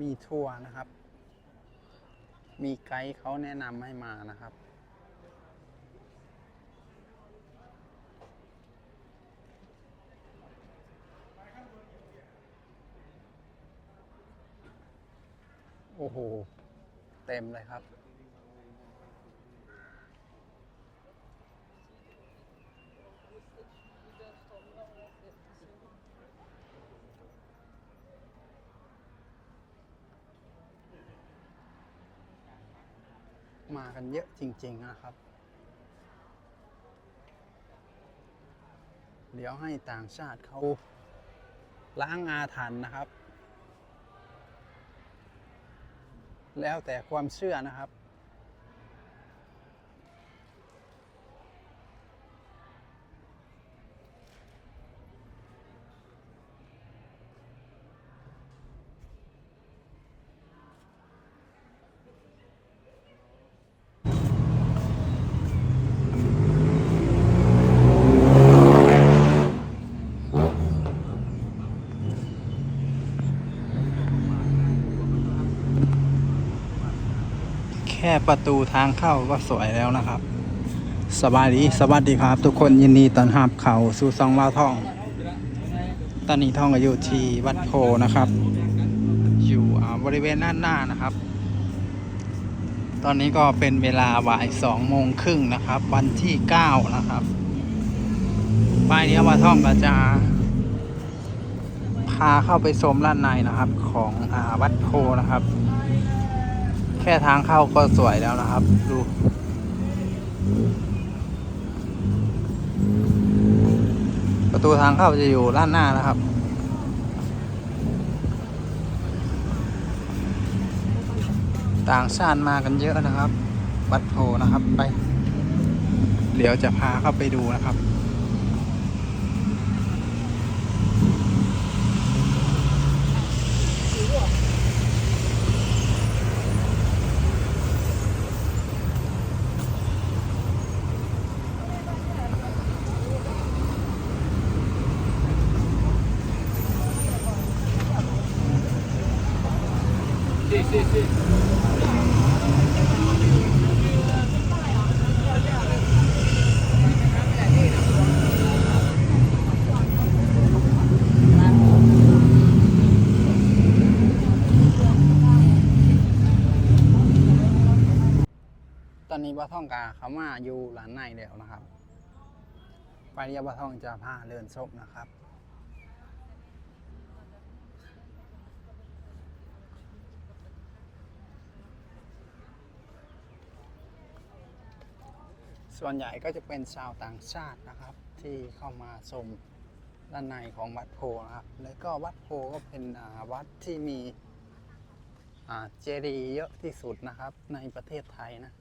มีทัวร์นะครับ มีไกด์เขาแนะนำให้มานะครับ โอ้โห เต็มเลยครับ มากันเยอะจริง ๆ นะครับ เดี๋ยวให้ต่างชาติเขาล้างอาถรรพ์นะครับ แล้วแต่ความเชื่อนะครับ แค่ประตูทางเข้าก็สวยแล้วนะครับสบายดีสวัสดีครับ ทุกคนยินดีต้อนรับเขาสู่ซองวาวทอง ตอนนี้ท่องอยู่ที่วัดโพนะครับ อยู่บริเวณด้านหน้านะครับ ตอนนี้ก็เป็นเวลาบ่ายสองโมงครึ่งนะครับ วันที่เก้านะครับป้ายนี้วาท่องก็จะพาเข้าไปชมด้านในนะครับ ของอวัดโพนะครับ ค่ทางเข้าก็สวยแล้วนะครับ ดูประตูทางเข้าจะอยู่ด้านหน้านะครับ ต่างชาติมากันเยอะนะครับ วัดโพนะครับไป เดี๋ยวจะพาเข้าไปดูนะครับ ตอนนี้บ่าท่องกาเขามาอยู่หลานในแล้วนะครับ ไปเรียบ่าท่องจะพาเดินซบนะครับ ส่วนใหญ่ก็จะเป็นชาวต่างชาตินะครับ ที่เข้ามาชมด้านในของวัดโพนะครับ แล้วก็วัดโพก็เป็นวัดที่มีเจดีย์เยอะที่สุดนะครับในประเทศไทยนะ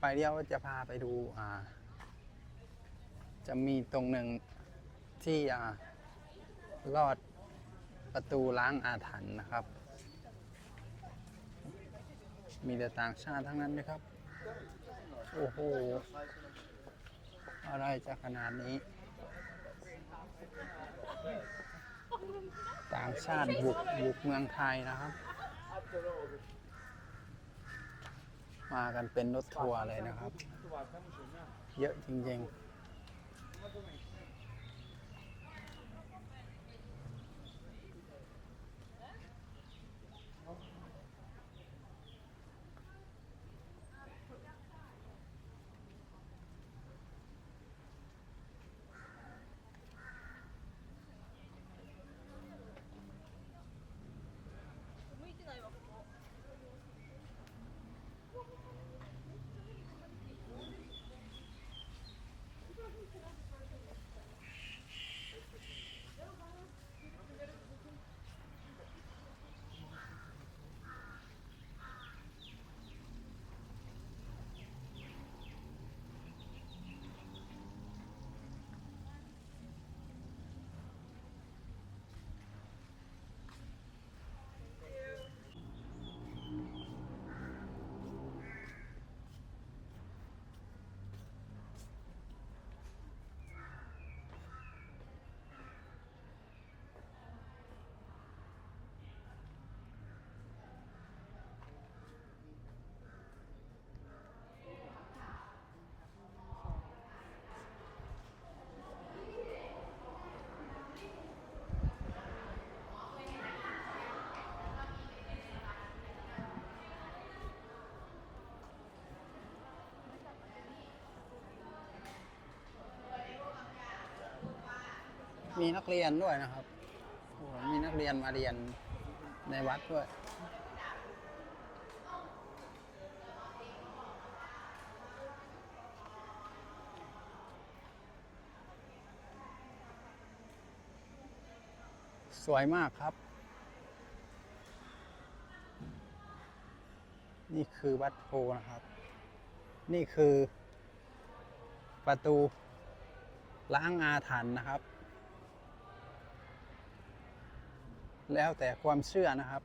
ไปเดียวจะพาไปดูจะมีตรงหนึ่งที่อลอดประตูล้างอาถรรพ์นะครับ มีแต่ต่างชาติทั้งนั้นเลยครับ โอ้โห อะไรจะขนาดนี้ ต่างชาติบุกบุกเมืองไทยนะครับ มากันเป็นรถทัวร์เลยนะครับ เยอะจริงๆ มีนักเรียนด้วยนะครับโอ้มีนักเรียนมาเรียนในวัดด้วย สวยมากครับ นี่คือวัดโพนะครับ นี่คือประตูล้างอาถรรพ์นะครับ แล้วแต่ความเชื่อนะครับ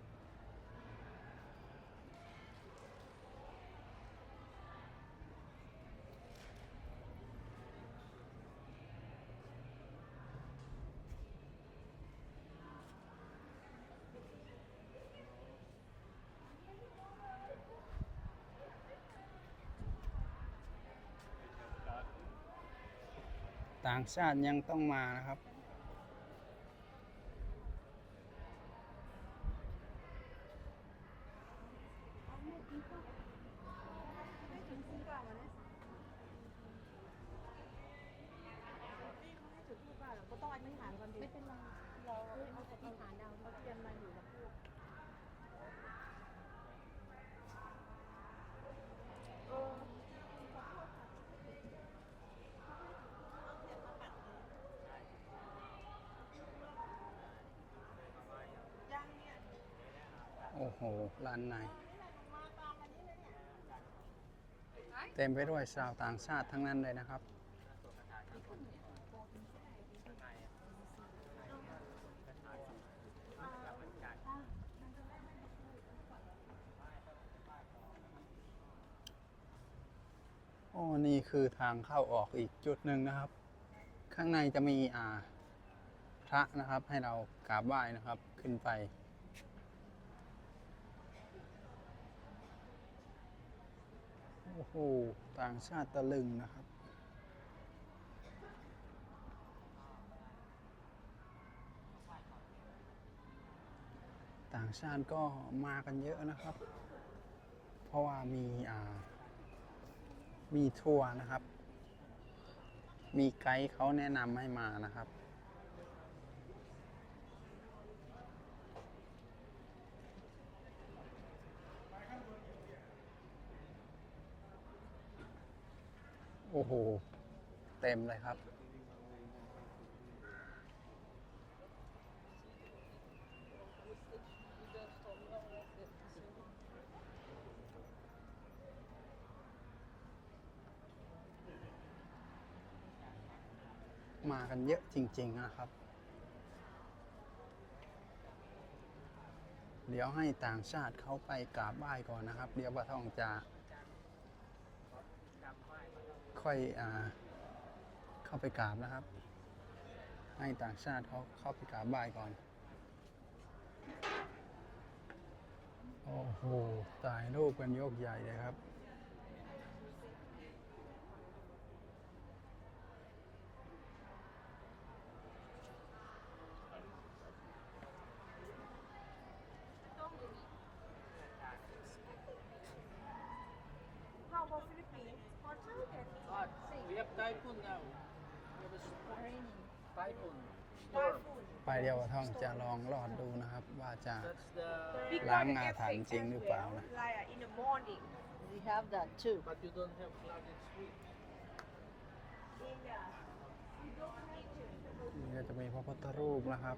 ต่างชาติยังต้องมานะครับ จุดทูบป่ะก็ต้องอธิษฐานก่อนดิ ไม่เป็นไรเราเอาอธิษฐานเอา เอาเทียนมาอยู่กับพูดเออ โอ้โหร้านในเต็มไปด้วยชาวต่างชาติทั้งนั้นเลยนะครับ โอ้นี่คือทางเข้าออกอีกจุดหนึ่งนะครับ ข้างในจะมีอ่าพระนะครับให้เรากราบไหว้นะครับขึ้นไป โอ้โห ต่างชาติตะลึงนะครับ ต่างชาติก็มากันเยอะนะครับ เพราะว่ามีอ่า มีทัวร์นะครับ มีไกด์เขาแนะนำให้มานะครับ โอ้โห เต็มเลยครับ มากันเยอะจริง ๆ นะครับ เดี๋ยวให้ต่างชาติเขาไปกราบไหว้ก่อนนะครับ เดี๋ยวปะทองจะ ค่อยอเข้าไปกราบนะครับ ให้ต่างชาติเขาเข้าไปกราบไหว้ก่อน โอ้โหถ่ายรูปกันยกใหญ่เลยครับ typhoon now. We have a storm. typhoon. Storm. Typhoon. ไปเดียวท่องจะลองรอดดูนะครับ ว่าจะ That's the. Because Lang it nga, gets tan sick ching as nu pa, well, na. Like uh, in the morning. we have that too But you don't have flooded street. In the, you don't need to. นี่ก็จะมีพระพุทธรูปนะครับ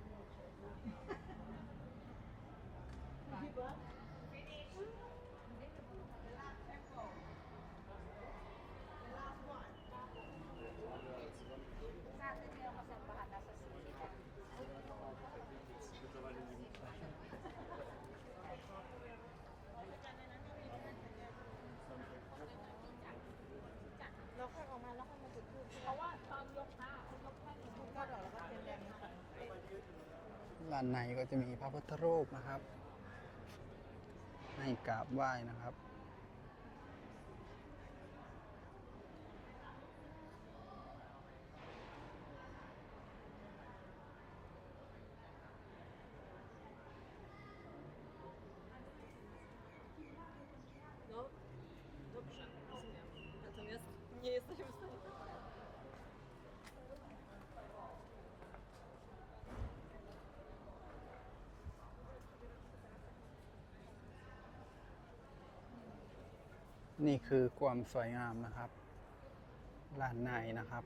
เราค่อยออกมาแล้วค่อยมาจุดทูบเพราะว่าตอนยกผ้ายกผ้าทูบก็ดอกแล้วก็เทียนแดงนะคะ ด้านในก็จะมีพระพุทธรูปนะครับ ให้กราบไหว้นะครับ นี่คือความสวยงามนะครับลานในนะครับ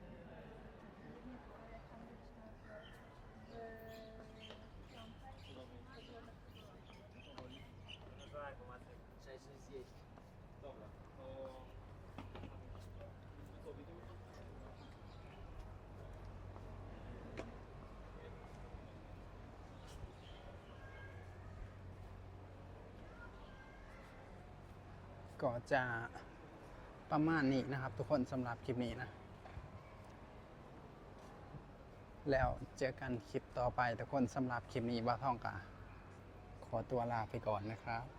ก็จะประมาณนี้นะครับ ทุกคนสำหรับคลิปนี้นะ แล้วเจอกันคลิปต่อไปทุกคนสำหรับคลิปนี้บ้าท่องกาขอตัวลาไปก่อนนะครับ